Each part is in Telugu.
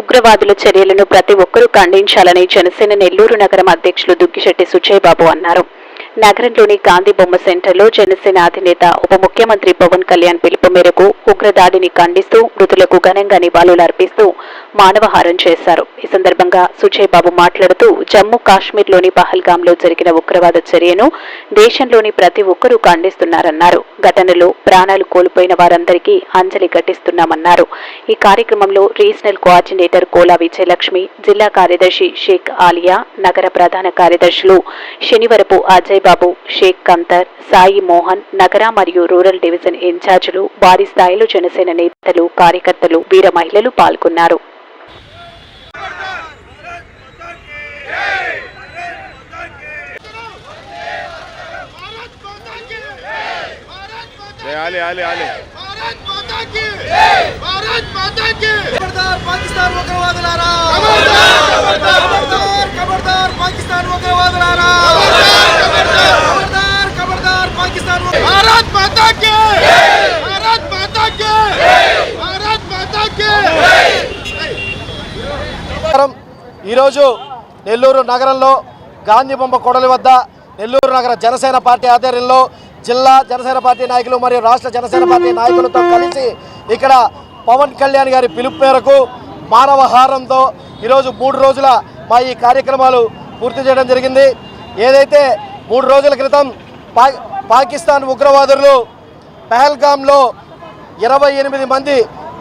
ఉగ్రవాదుల చర్యలను ప్రతి ఒక్కరూ ఖండించాలని జనసేన నెల్లూరు నగరం అధ్యక్షులు దుగ్గిశెట్టి సుజయబాబు అన్నారు. నగరంలోని గాంధీ బొమ్మ సెంటర్లో జనసేన అధినేత ఉప ముఖ్యమంత్రి పవన్ కళ్యాణ్ పిలుపు మేరకు ఉగ్రదాడిని ఖండిస్తూ మృతులకు ఘనంగా నివాళులు అర్పిస్తూ మానవహారం చేశారు. ఈ సందర్భంగా సుజయబాబు మాట్లాడుతూ జమ్మూ కాశ్మీర్లోని పహల్గామ్లో జరిగిన ఉగ్రవాద చర్యను దేశంలోని ప్రతి ఒక్కరూ ఖండిస్తున్నారన్నారు. ఘటనలో ప్రాణాలు కోల్పోయిన వారందరికీ అంజలి ఘటిస్తున్నామన్నారు. ఈ కార్యక్రమంలో రీజనల్ కోఆర్డినేటర్ కోలా విజయలక్ష్మి జిల్లా కార్యదర్శి షేక్ ఆలియా నగర ప్రధాన కార్యదర్శులు శనివరపు అజయ్ బాబు షేక్ కంతర్ సాయి మోహన్ నగర మరియు రూరల్ డివిజన్ ఇన్ఛార్జీలు భారీ స్థాయిలో జనసేన నేతలు కార్యకర్తలు వీర మహిళలు పాల్గొన్నారు. ఈరోజు నెల్లూరు నగరంలో గాంధీ బొమ్మ కొడలి వద్ద నెల్లూరు నగర జనసేన పార్టీ ఆధ్వర్యంలో జిల్లా జనసేన పార్టీ నాయకులు మరియు రాష్ట్ర జనసేన పార్టీ నాయకులతో కలిసి ఇక్కడ పవన్ కళ్యాణ్ గారి పిలుపు మేరకు మానవహారంతో ఈరోజు మూడు రోజుల మా ఈ కార్యక్రమాలు పూర్తి చేయడం జరిగింది. ఏదైతే మూడు రోజుల క్రితం పా పాకిస్తాన్ ఉగ్రవాదులు పహల్గామ్లో ఇరవై ఎనిమిది మంది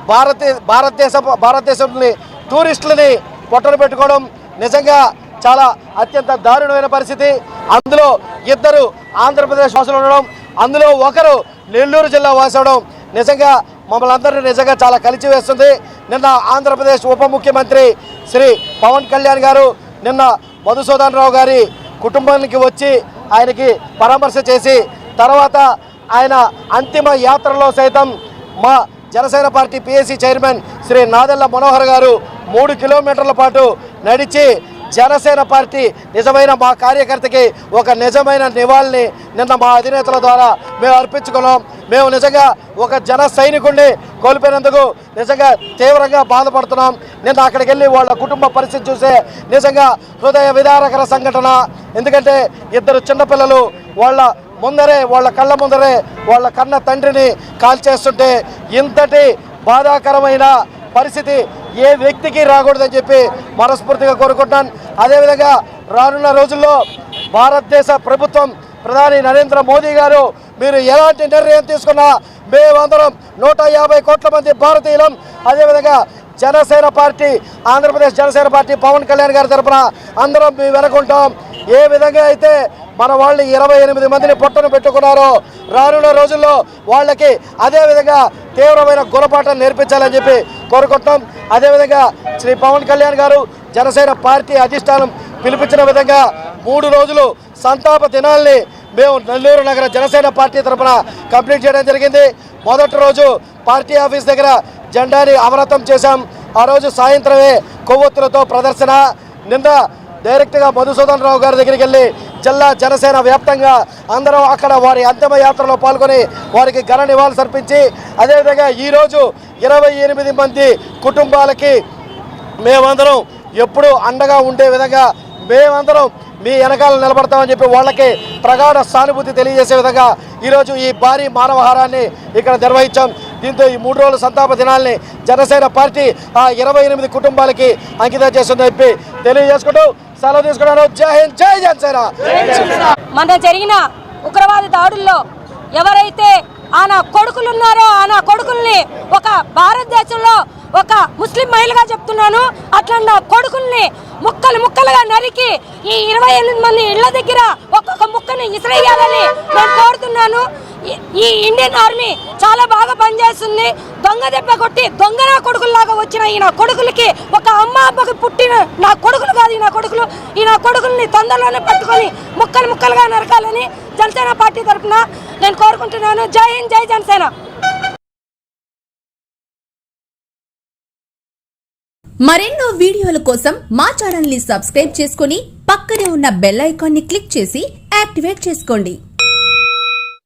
భారతీయ భారతదేశ భారతదేశంలోని టూరిస్టులని పొట్టలు పెట్టుకోవడం నిజంగా చాలా అత్యంత దారుణమైన పరిస్థితి. అందులో ఇద్దరు ఆంధ్రప్రదేశ్ వాసులు ఉండడం అందులో ఒకరు నెల్లూరు జిల్లా వాసి అవడం. నిజంగా మమ్మల్ని అందరినీ నిజంగా చాలా కలిసి వేస్తుంది. నిన్న ఆంధ్రప్రదేశ్ ఉప ముఖ్యమంత్రి శ్రీ పవన్ కళ్యాణ్ గారు నిన్న మధుసూదన్ రావు గారి కుటుంబానికి వచ్చి ఆయనకి పరామర్శ చేసి తర్వాత ఆయన అంతిమ యాత్రలో సైతం మా Janasena party PSC chairman Shri Nadendla Manohar garu మూడు కిలోమీటర్ల పాటు నడిచి జనసేన పార్టీ నిజమైన మా కార్యకర్తకి ఒక నిజమైన నివాళిని నిన్న మా అధినేతల ద్వారా మేము అర్పించుకున్నాం. మేము నిజంగా ఒక జన సైనికుడిని కోల్పోయినందుకు నిజంగా తీవ్రంగా బాధపడుతున్నాం. నిన్న అక్కడికి వెళ్ళి వాళ్ళ కుటుంబ పరిస్థితి చూసే నిజంగా హృదయ విదారకర సంఘటన. ఎందుకంటే ఇద్దరు చిన్నపిల్లలు వాళ్ళ ముందరే వాళ్ళ కళ్ళ ముందరే వాళ్ళ కన్న తండ్రిని కాల్చేస్తుంటే ఇంతటి బాధాకరమైన పరిస్థితి ఏ వ్యక్తికి రాకూడదని చెప్పి మనస్ఫూర్తిగా కోరుకుంటున్నాను. అదేవిధంగా రానున్న రోజుల్లో భారతదేశ ప్రభుత్వం ప్రధాని నరేంద్ర మోదీ గారు మీరు ఎలాంటి నిర్ణయం తీసుకున్నా మేమందరం నూట యాభై కోట్ల మంది భారతీయులం. అదేవిధంగా జనసేన పార్టీ ఆంధ్రప్రదేశ్ జనసేన పార్టీ పవన్ కళ్యాణ్ గారి తరఫున అందరం మేము వెనుకుంటాం. ఏ విధంగా అయితే మన వాళ్ళు ఇరవై ఎనిమిది మందిని పొట్టను పెట్టుకున్నారో రానున్న రోజుల్లో వాళ్ళకి అదేవిధంగా తీవ్రమైన గుణపాఠం నేర్పించాలని చెప్పి కోరుకుంటున్నాం అదేవిధంగా శ్రీ పవన్ కళ్యాణ్ గారు జనసేన పార్టీ అధిష్టానం పిలిపించిన విధంగా మూడు రోజులు సంతాప దినాల్ని మేము నెల్లూరు నగర జనసేన పార్టీ తరఫున కంప్లీట్ చేయడం జరిగింది. మొదటి రోజు పార్టీ ఆఫీస్ దగ్గర జెండాని అవరతం చేశాం. ఆ రోజు సాయంత్రమే కొవ్వొత్తులతో ప్రదర్శన. నిన్న డైరెక్ట్గా మధుసూదన్ రావు గారి దగ్గరికి వెళ్ళి జిల్లా జనసేన వ్యాప్తంగా అందరం అక్కడ వారి అంతిమ యాత్రలో పాల్గొని వారికి ఘన నివాళులు సర్పించి అదేవిధంగా ఈరోజు ఇరవై ఎనిమిది మంది కుటుంబాలకి మేమందరం ఎప్పుడూ అండగా ఉండే విధంగా మేమందరం మీ వెనకాల నిలబడతామని చెప్పి వాళ్ళకి ప్రగాఢ సానుభూతి తెలియజేసే విధంగా ఈరోజు ఈ భారీ మానవహారాన్ని ఇక్కడ నిర్వహించాం. దీంతో ఈ మూడు రోజుల సంతాప దినాల్ని జనసేన పార్టీ ఆ ఇరవై ఎనిమిది కుటుంబాలకి అంకితం చేస్తుందని చెప్పి తెలియజేసుకుంటూ సెలవు తీసుకున్నాను జై హింద్ జై జనసేన! మన జరిగిన ఉగ్రవాద దాడుల్లో ఎవరైతే ఆనా కొడుకులున్నారో కొడుకులు ఉన్నారో కొడుకుల్ని ఒక భారతదేశంలో ఒక ముస్లిం మహిళగా చెప్తున్నాను అట్లా నా కొడుకుల్ని ముక్కలు ముక్కలుగా నరికి ఈ ఇరవై ఎనిమిది మంది ఇళ్ళ దగ్గర ఒక్కొక్క ముక్కని ఇసిరేయాలని నేను కోరుతున్నాను. ఈ- ఇండియన్ ఆర్మీ చాలా బాగా పనిచేస్తుంది. దొంగ దెబ్బ కొట్టి దొంగ నా కొడుకుల్లాగా వచ్చిన ఈయన కొడుకులకి ఒక అమ్మ అబ్బకి పుట్టిన నా కొడుకులు కాదు ఈ నా కొడుకులు. ఈయన కొడుకుల్ని తొందరలోనే పట్టుకొని ముక్కలు ముక్కలుగా నరకాలని జనసేన పార్టీ తరఫున నేను కోరుకుంటున్నాను. జై హింద్ జై జనసేన. మరెన్నో వీడియోల కోసం మా ఛానల్ని సబ్స్క్రైబ్ చేసుకుని పక్కనే ఉన్న బెల్ ఐకాన్ని క్లిక్ చేసి యాక్టివేట్ చేసుకోండి.